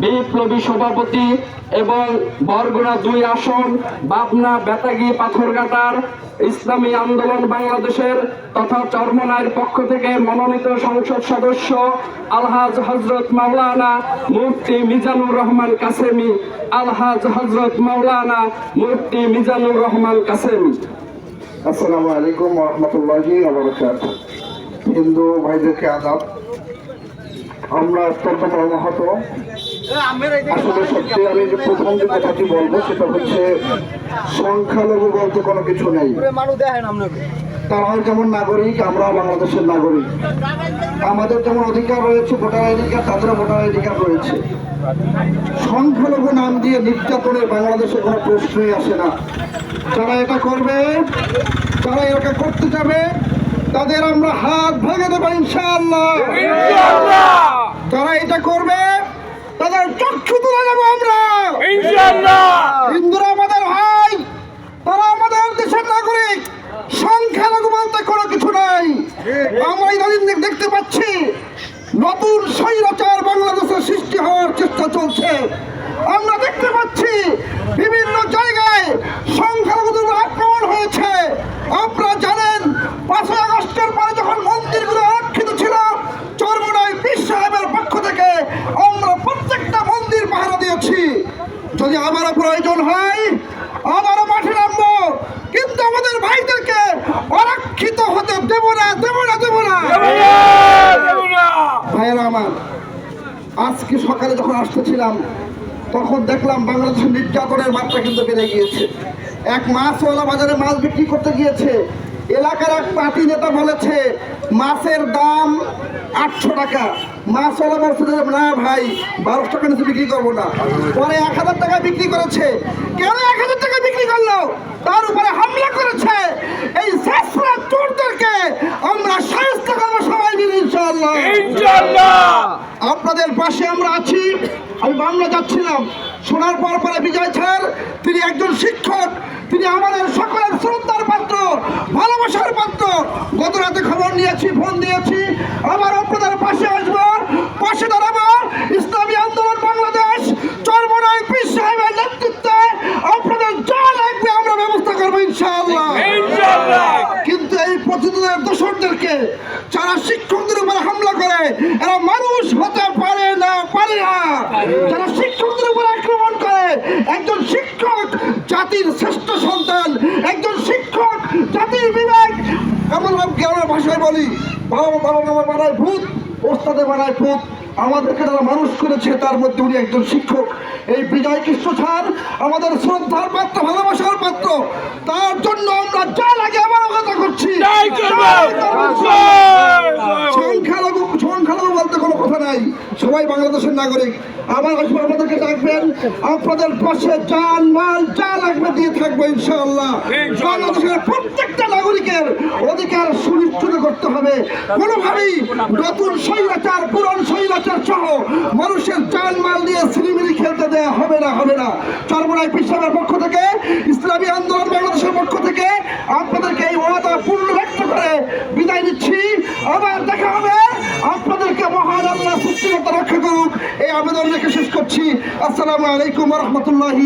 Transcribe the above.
বিপ্লবী সভাপতি এবং বরগুনা দুই আসন বাবনা বেতাগি পাথরঘাটার ইসলামী আন্দোলন বাংলাদেশের তথা চরমনায়ের পক্ষ থেকে মনোনীত সংসদ সদস্য আলহাজ হজরত মাওলানা মুফতি মিজানুর রহমান কাসেমি। আলহাজ হজরত মাওলানা মুফতি মিজানুর রহমান কাসেমি। আসসালামু আলাইকুম রহমতুল্লাহি হিন্দু ভাইদেরকে আদাব। আমরা অত্যন্ত মর্মাহত আসলে সত্যি আমি যে প্রথম যে কথাটি বলব, সেটা হচ্ছে সংখ্যালঘু বলতে কোনো কিছু নেই। তারাও যেমন নাগরিক আমরাও বাংলাদেশের নাগরিক। আমাদের যেমন অধিকার রয়েছে, ভোটার কার্ড তাদেরও ভোটার কার্ড রয়েছে। সংখ্যালঘু নাম দিয়ে নির্যাতনের বাংলাদেশে কোনো প্রশ্নই আসে না। যারা এটা করবে, যারা এটা করতে যাবে, তাদের আমরা হাত ভেঙে দেবো, ইনশাআল্লাহ যারা এটা করবে তাদের চক্ষু তুলে দেবো আমরা হিন্দুরা আমাদের ভাই তারা আমাদের দেশের নাগরিক সংখ্যালঘু বলতে কোনো কিছু নাই আমরা ইদানিং দেখ- দেখতে পাচ্ছি নতুন স্বৈরাচার বাংলাদেশে সৃষ্টি হওয়ার চেষ্টা চলছে। আমরা দেখতে পাচ্ছি বিভিন্ন জায়গায় সংখ্যালঘুদের উপর আক্রমণ হয়েছে আপনারা জানেন পাঁচই আগস্টের পরে যখন মন্দিরগুলো আরক্ষিত ছিল চরমনায় পীর সাহেবের পক্ষ থেকে আমরা প্রত্যেকটা মন্দির পাহারা দিয়েছি যদি আবারও প্রয়োজন হয় আবারও মাঠে নামবো কিন্তু আমাদের ভাইদেরকে অরক্ষিত হতে দেব না দেব না দেব না ভাইয়েরা আমার আজকে সকালে যখন আসতেছিলাম, তখন দেখলাম বাংলাদেশের নির্যাতনের মাত্রা কিন্তু বেড়ে গিয়েছে। এক মাছওয়ালা বাজারে মাছ বিক্রি করতে গিয়েছে। এলাকার এক পার্টি নেতা বলেছে, মাছের দাম আটশো টাকা। মাছওয়ালা বলছে, না ভাই, বারোশো টাকা নিচে বিক্রি করব না। পরে এক হাজার টাকা বিক্রি করেছে। কেন এক হাজার টাকা বিক্রি করল? তার উপরে হামলা করেছে। এই চোরদেরকে আমরা করব সবাই মিলে ইনশাআল্লাহ। আপনাদের পাশে আমরা আছি। আমি বাংলা যাচ্ছিলাম। শোনার পর পরে বিজয় স্যার তিনি একজন শিক্ষক তিনি আমাদের সকলের শ্রদ্ধার পাত্র ভালোবাসার পাত্র। গত রাতে খবর নিয়েছি ফোন দিয়েছি। আবার আপনাদের পাশে আসব। পাশে দাঁড়াবো। ইসলামী আন্দোলন বাংলাদেশ চরমনায় পীর সাহেবের নেতৃত্বে আপনাদের যা লাগবে আমরা ব্যবস্থা করব ইনশাআল্লাহ। কিন্তু এই প্রতিদিনের দোষরদেরকে যারা শিক্ষকদের উপর হামলা করে এরা মানুষ হতে পারে না পারে না যারা শিক্ষকদের উপর আক্রমণ করে একজন শিক্ষক জাতির শ্রেষ্ঠ সন্তান একজন শিক্ষক জাতির বিবেক এমন গ্রামের ভাষায় বলি? বাবা বাবা বাবা বানায় ভূত ওস্তাদে বানায় ভূত। আমাদেরকে যারা মানুষ করেছে তার মধ্যে উনি একজন শিক্ষক। এই বিজয় কৃষ্ণ স্যার আমাদের শ্রদ্ধার পাত্র ভালোবাসার পাত্র। তার জন্য আমরা যা লাগে আমার কথা করছি সংখ্যালঘু সংখ্যালঘু বলতে কোনো কথা নাই সবাই বাংলাদেশের নাগরিক আবার আসব আপনাদেরকে ডাকবেন। আপনাদের পাশে যান মাল যা লাগবে দিয়ে থাকব ইনশাআল্লাহ। বাংলাদেশের প্রত্যেকটা নাগরিকের অধিকার সুনিশ্চিত করতে হবে। কোনোভাবেই নতুন স্বৈরাচার, পুরন স্বৈরাচার সহ মানুষের যান মাল দিয়ে সিলিমিলি খেলতে দেওয়া হবে না হবে না। চরমনাই পিসাবের পক্ষ থেকে ইসলামী আন্দোলন বাংলাদেশের পক্ষ থেকে আপনাদেরকে এই ওয়াদা পূর্ণ ব্যক্ত করে বিদায় নিচ্ছি আবার দেখা হবে আপনাদেরকে মহান আল্লাহ সৃষ্টিকর্তা রক্ষা করুক এই আবেদন রেখে শেষ করছি। আসসালামু আলাইকুম রহমতুল্লাহি